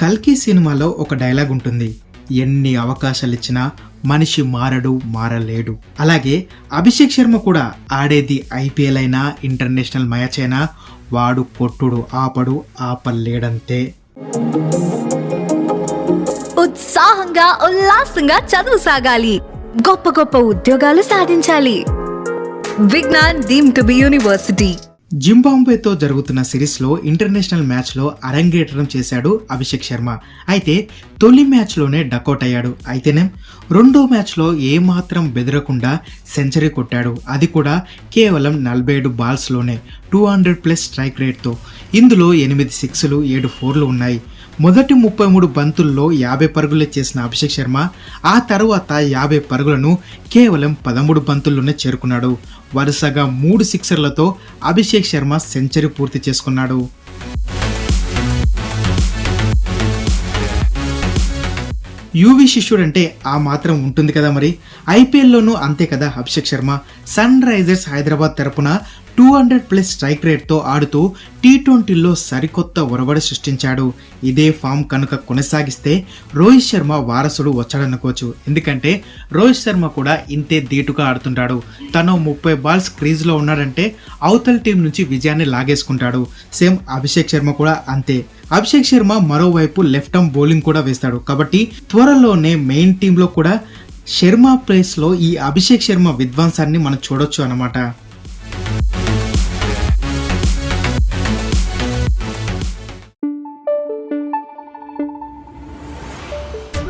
కల్కి సినిమాలో ఒక డైలాగ్ ఉంటుంది. ఎన్ని అవకాశాలు ఇచ్చినా మనిషి మారడు మారలేడు. అలాగే అభిషేక్ శర్మ కూడా ఆడేది ఐపీఎల్ అయినా ఇంటర్నేషనల్ మ్యాచ్ అయినా వాడు కొట్టుడు ఆపడు ఆపలేడంతే. ఉత్సాహంగా ఉల్లాసంగా చదువు సాగాలి. గొప్ప గొప్ప ఉద్యోగాలు సాధించాలి. Vignan deemed to be university. జింబాంబేతో జరుగుతున్న సిరీస్లో ఇంటర్నేషనల్ మ్యాచ్లో అరంగేట్రం చేశాడు అభిషేక్ శర్మ. అయితే తొలి మ్యాచ్లోనే డకౌట్ అయ్యాడు. అయితేనే రెండో మ్యాచ్లో ఏమాత్రం బెదరకుండా సెంచరీ కొట్టాడు. అది కూడా కేవలం నలభై ఏడు బాల్స్లోనే టూ హండ్రెడ్ ప్లస్ స్ట్రైక్ రేట్తో. ఇందులో ఎనిమిది సిక్స్లు ఏడు ఫోర్లు ఉన్నాయి. మొదటి ముప్పై మూడు బంతుల్లో యాభై పరుగులు చేసిన అభిషేక్ శర్మ ఆ తర్వాత యాభై పరుగులను కేవలం పదమూడు బంతుల్లోనే చేరుకున్నాడు. వరుసగా మూడు సిక్సర్లతో అభిషేక్ శర్మ సెంచరీ పూర్తి చేసుకున్నాడు. యూవి శిష్యుడు అంటే ఆ మాత్రం ఉంటుంది కదా మరి? ఐపీఎల్లోనూ అంతే కదా అభిషేక్ శర్మ. సన్ రైజర్స్ హైదరాబాద్ తరపున టూ హండ్రెడ్ ప్లస్ స్ట్రైక్ రేట్తో ఆడుతూ టీ ట్వంటీలో సరికొత్త ఒరవడి సృష్టించాడు. ఇదే ఫామ్ కనుక కొనసాగిస్తే రోహిత్ శర్మ వారసుడు వచ్చాడనుకోవచ్చు. ఎందుకంటే రోహిత్ శర్మ కూడా ఇంతే ధీటుగా ఆడుతుంటాడు. తను ముప్పై బాల్స్ క్రీజ్లో ఉన్నాడంటే అవతల టీం నుంచి విజయాన్ని లాగేసుకుంటాడు. సేమ్ అభిషేక్ శర్మ కూడా అంతే. అభిషేక్ శర్మ మరోవైపు లెఫ్ట్ ఆర్మ్ బౌలింగ్ కూడా వేస్తాడు. కాబట్టి త్వరలోనే మెయిన్ టీంలో కూడా శర్మ ప్లేస్లో ఈ అభిషేక్ శర్మ విధ్వంసాన్ని మనం చూడొచ్చు అన్నమాట.